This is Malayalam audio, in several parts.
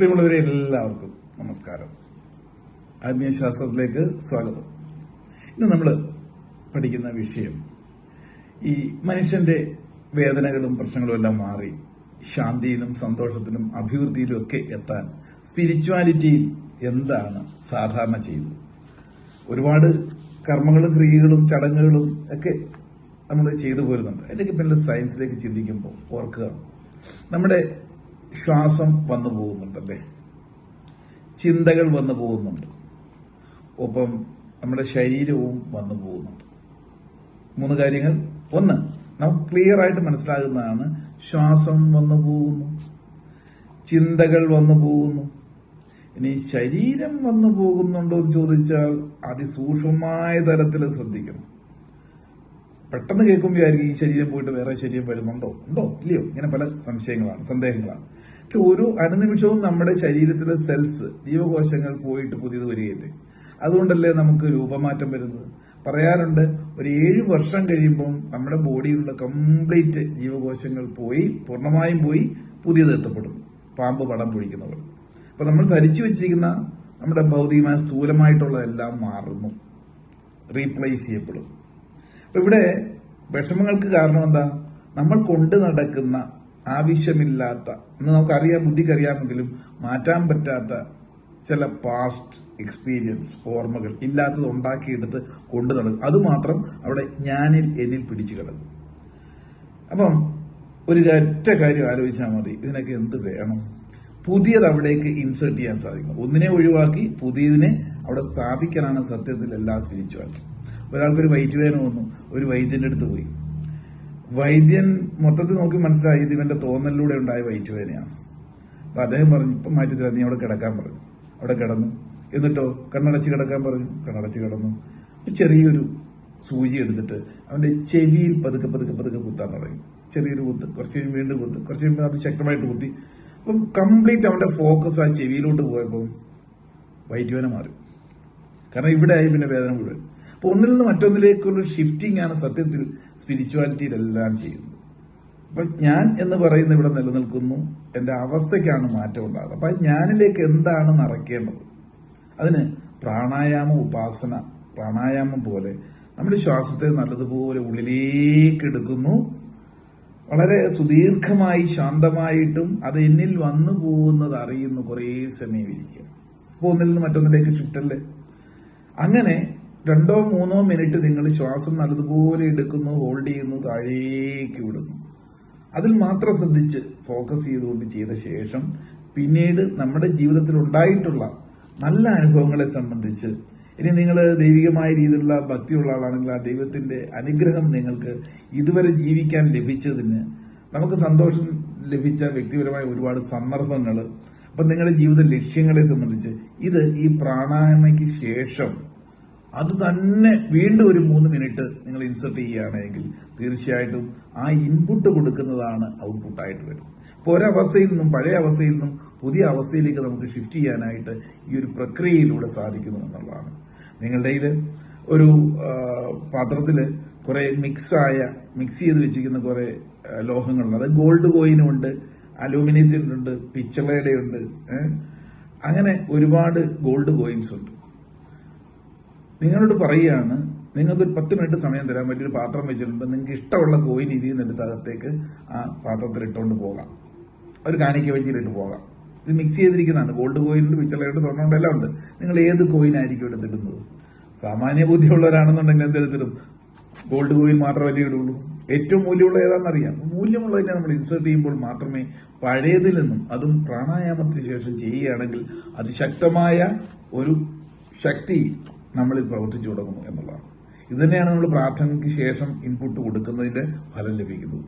പ്രിയമുള്ളവരെ എല്ലാവർക്കും നമസ്കാരം. ആത്മീയ ശാസ്ത്രത്തിലേക്ക് സ്വാഗതം. ഇന്ന് നമ്മൾ പഠിക്കുന്ന വിഷയം ഈ മനുഷ്യന്റെ വേദനകളും പ്രശ്നങ്ങളും എല്ലാം മാറി ശാന്തിയിലും സന്തോഷത്തിലും അഭിവൃദ്ധിയിലും ഒക്കെ എത്താൻ സ്പിരിച്വാലിറ്റിയിൽ എന്താണ് സാധാരണ ചെയ്യുന്നത്? ഒരുപാട് കർമ്മങ്ങളും ക്രിയകളും ചടങ്ങുകളും ഒക്കെ നമ്മൾ ചെയ്തു പോരുന്നുണ്ട്. അതിലേക്ക് പിന്നിൽ സയൻസിലേക്ക് ചിന്തിക്കുമ്പോൾ ഓർക്കുക. നമ്മുടെ ശ്വാസം വന്നു പോകുന്നുണ്ടല്ലേ? ചിന്തകൾ വന്നു പോകുന്നുണ്ട്. ഒപ്പം നമ്മുടെ ശരീരവും വന്നു പോകുന്നുണ്ട്. മൂന്ന് കാര്യങ്ങൾ. ഒന്ന് നമുക്ക് ക്ലിയർ ആയിട്ട് മനസ്സിലാകുന്നതാണ് ശ്വാസം വന്നു പോകുന്നു. ചിന്തകൾ വന്നു പോകുന്നു. ഇനി ശരീരം വന്നു പോകുന്നുണ്ടോ എന്ന് ചോദിച്ചാൽ അതിസൂക്ഷ്മമായ തലത്തിൽ ശ്രദ്ധിക്കണം. പെട്ടെന്ന് കേൾക്കുമ്പോൾ വിചാരിക്കും ഈ ശരീരം പോയിട്ട് വേറെ ശരീരം വരുന്നുണ്ടോ? ഉണ്ടോ? ഇല്ലയോ? ഇങ്ങനെ പല സംശയങ്ങളാണ് സന്ദേഹങ്ങളാണ്. പക്ഷെ ഒരു അനുനിമിഷവും നമ്മുടെ ശരീരത്തിലെ സെൽസ് ജീവകോശങ്ങൾ പോയിട്ട് പുതിയത് വരികയില്ലേ? അതുകൊണ്ടല്ലേ നമുക്ക് രൂപമാറ്റം വരുന്നത്? പറയാറുണ്ട് ഒരു ഏഴ് വർഷം കഴിയുമ്പം നമ്മുടെ ബോഡിയിലുള്ള കംപ്ലീറ്റ് ജീവകോശങ്ങൾ പോയി പൂർണമായും പോയി പുതിയത് എത്തപ്പെടും. പാമ്പ് പടം പൊഴിക്കുന്നവർ. അപ്പൊ നമ്മൾ ധരിച്ചു വെച്ചിരിക്കുന്ന നമ്മുടെ ഭൗതികമായ സ്ഥൂലമായിട്ടുള്ളതെല്ലാം മാറുന്നു. റീപ്ലേസ് ചെയ്യപ്പെടും. അപ്പൊ ഇവിടെ വിഷമങ്ങൾക്ക് കാരണം എന്താ? നമ്മൾ കൊണ്ടു നടക്കുന്ന ആവശ്യമില്ലാത്ത എന്ന് നമുക്കറിയാം ബുദ്ധിക്കറിയാമെങ്കിലും മാറ്റാൻ പറ്റാത്ത ചില പാസ്റ്റ് എക്സ്പീരിയൻസ് ഓർമ്മകൾ ഇല്ലാത്തത് ഉണ്ടാക്കിയെടുത്ത് കൊണ്ടു നടക്കും. അതുമാത്രം അവിടെ ഞാനിൽ എന്നിൽ പിടിച്ചു കിടക്കും. അപ്പം ഒരു ഒറ്റ കാര്യം ആലോചിച്ചാൽ മതി. ഇതിനൊക്കെ എന്ത് വേണം? പുതിയത് അവിടേക്ക് ഇൻസേർട്ട് ചെയ്യാൻ സാധിക്കും ഒന്നിനെ ഒഴിവാക്കി പുതിയതിനെ അവിടെ സ്ഥാപിക്കാനാണ് സത്യത്തിൽ എല്ലാ സ്പിരിച്വാലിറ്റി. ഒരാൾക്കൊരു വയറ്റുവേദന വന്നു ഒരു വൈദ്യന്റെ അടുത്ത് പോയി. വൈദ്യൻ മൊത്തത്തിൽ നോക്കി മനസ്സിലായി ഇത് ഇവന്റെ തോന്നലിലൂടെ ഉണ്ടായ വയറ്റുവേദനയാണ് അപ്പൊ അദ്ദേഹം പറഞ്ഞു ഇപ്പം മാറ്റി തരാം നീ അവിടെ കിടക്കാൻ പറഞ്ഞു അവിടെ കിടന്നു. എന്നിട്ടോ കണ്ണടച്ച് കിടക്കാൻ പറഞ്ഞു. കണ്ണടച്ച് കിടന്നു. ചെറിയൊരു സൂചി എടുത്തിട്ട് അവന്റെ ചെവിയിൽ പതുക്കെ പതുക്കെ പതുക്കെ കുത്താൻ തുടങ്ങി. ചെറിയൊരു കുത്ത് കുറച്ച് കഴിയുമ്പോൾ വീണ്ടും കുത്ത് കുറച്ച് കഴിയുമ്പോൾ അത് ശക്തമായിട്ട് കുത്തി. അപ്പം കംപ്ലീറ്റ് അവന്റെ ഫോക്കസ് ആ ചെവിയിലോട്ട് പോയപ്പോൾ വൈറ്റുവേന മാറി. കാരണം ഇവിടെ ആയി പിന്നെ വേദന മുഴുവൻ. അപ്പൊ ഒന്നിൽ നിന്ന് മറ്റൊന്നിലേക്കുള്ള ഷിഫ്റ്റിംഗ് ആണ് സത്യത്തിൽ സ്പിരിച്വാലിറ്റിയിലെല്ലാം ചെയ്യുന്നത്. അപ്പൊ ഞാൻ എന്ന് പറയുന്ന ഇവിടെ നിലനിൽക്കുന്നു. എന്റെ അവസ്ഥയ്ക്കാണ് മാറ്റം ഉണ്ടാകുന്നത്. അപ്പൊ ഞാനിലേക്ക് എന്താണ് നിറയ്ക്കേണ്ടത് അതിന് പ്രാണായാമ ഉപാസന പ്രാണായാമം പോലെ നമ്മുടെ ശ്വാസത്തെ നല്ലതുപോലെ ഉള്ളിലേക്ക് എടുക്കുന്നു. വളരെ സുദീർഘമായി ശാന്തമായിട്ടും അത് എന്നിൽ വന്നു പോകുന്നത് അറിയുന്നു കുറേ സമയം ഇരിക്കുക. അപ്പോൾ ഒന്നിൽ നിന്ന് മറ്റൊന്നിലേക്ക് ഷിഫ്റ്റല്ലേ അങ്ങനെ രണ്ടോ മൂന്നോ മിനിറ്റ് നിങ്ങൾ ശ്വാസം നല്ലതുപോലെ എടുക്കുന്നു ഹോൾഡ് ചെയ്യുന്നു താഴേക്ക് വിടുന്നു. അതിൽ മാത്രം ശ്രദ്ധിച്ച് ഫോക്കസ് ചെയ്തുകൊണ്ട് ചെയ്ത ശേഷം പിന്നീട് നമ്മുടെ ജീവിതത്തിൽ ഉണ്ടായിട്ടുള്ള നല്ല അനുഭവങ്ങളെ സംബന്ധിച്ച് ഇനി നിങ്ങൾ ദൈവികമായ രീതിയിലുള്ള ഭക്തിയുള്ള ആളാണെങ്കിൽ ആ ദൈവത്തിന്റെ അനുഗ്രഹം നിങ്ങൾക്ക് ഇതുവരെ ജീവിക്കാൻ ലഭിച്ചതിന് നമുക്ക് സന്തോഷം ലഭിച്ച വ്യക്തിപരമായ ഒരുപാട് സന്ദർഭങ്ങൾ. അപ്പം നിങ്ങളുടെ ജീവിത ലക്ഷ്യങ്ങളെ സംബന്ധിച്ച് ഇത് ഈ പ്രാണായാമയ്ക്ക് ശേഷം അത് തന്നെ വീണ്ടും ഒരു മൂന്ന് മിനിറ്റ് നിങ്ങൾ ഇൻസർട്ട് ചെയ്യുകയാണെങ്കിൽ തീർച്ചയായിട്ടും ആ ഇൻപുട്ട് കൊടുക്കുന്നതാണ് ഔട്ട്പുട്ടായിട്ട് വരുന്നത് ഇപ്പോൾ ഒരവസ്ഥയിൽ നിന്നും പഴയ അവസ്ഥയിൽ നിന്നും പുതിയ അവസ്ഥയിലേക്ക് നമുക്ക് ഷിഫ്റ്റ് ചെയ്യാനായിട്ട് ഈ ഒരു പ്രക്രിയയിലൂടെ സാധിക്കുന്നു എന്നുള്ളതാണ്. നിങ്ങളുടെ ഒരു പാത്രത്തിൽ കുറെ മിക്സായ മിക്സ് ചെയ്ത് വെച്ചിരിക്കുന്ന കുറേ ലോഹങ്ങളുണ്ട്. അത് ഗോൾഡ് കോയിനുണ്ട് ഉണ്ട് പിച്ചളയുടെ ഉണ്ട് അങ്ങനെ ഒരുപാട് ഗോൾഡ് കോയിൻസ് ഉണ്ട്. നിങ്ങളോട് പറയുകയാണ് നിങ്ങൾക്ക് ഒരു പത്ത് മിനിറ്റ് സമയം തരാൻ പറ്റിയ ഒരു പാത്രം വെച്ചിട്ടുണ്ട്. നിങ്ങൾക്ക് ഇഷ്ടമുള്ള കോയിൻ ഇതിൽ നിന്ന് അകത്തേക്ക് ആ പാത്രത്തിൽ ഇട്ടുകൊണ്ട് പോകാം. ഒരു കാണിക്ക വെച്ചിട്ട് പോകാം. ഇത് മിക്സ് ചെയ്തിരിക്കുന്നതാണ്. ഗോൾഡ് കോയിനുണ്ട് പിച്ചളയുണ്ട് സ്വർണമുണ്ട് എല്ലാം ഉണ്ട്. നിങ്ങൾ ഏത് കോയിൻ ആയിരിക്കും എടുത്തിടുന്നത്? സാമാന്യ ബുദ്ധിയുള്ളവരാണെന്നുണ്ടെങ്കിൽ എന്തെടുത്തിടും ഗോൾഡ് കോയിൻ മാത്രമല്ലേ ഇടുള്ളൂ? ഏറ്റവും മൂല്യമുള്ള ഏതാണെന്നറിയാം. മൂല്യമുള്ളതിനെ നമ്മൾ ഇൻസേർട്ട് ചെയ്യുമ്പോൾ മാത്രമേ പഴയതിൽ നിന്നും അതും പ്രാണായാമത്തിന് ശേഷം ചെയ്യുകയാണെങ്കിൽ അതിശക്തമായ ഒരു ശക്തി നമ്മളിൽ പ്രവർത്തിച്ചു തുടങ്ങുന്നു എന്നുള്ളതാണ്. ഇതുതന്നെയാണ് നമ്മൾ പ്രാർത്ഥനയ്ക്ക് ശേഷം ഇൻപുട്ട് കൊടുക്കുന്നതിന്റെ ഫലം ലഭിക്കുന്നത്.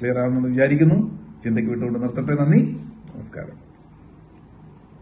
ക്ലിയർ ആവുമെന്ന് വിചാരിക്കുന്നു. ചിന്തയ്ക്ക് വിട്ടുകൊണ്ട് നിർത്തട്ടെ. നന്ദി. നമസ്കാരം.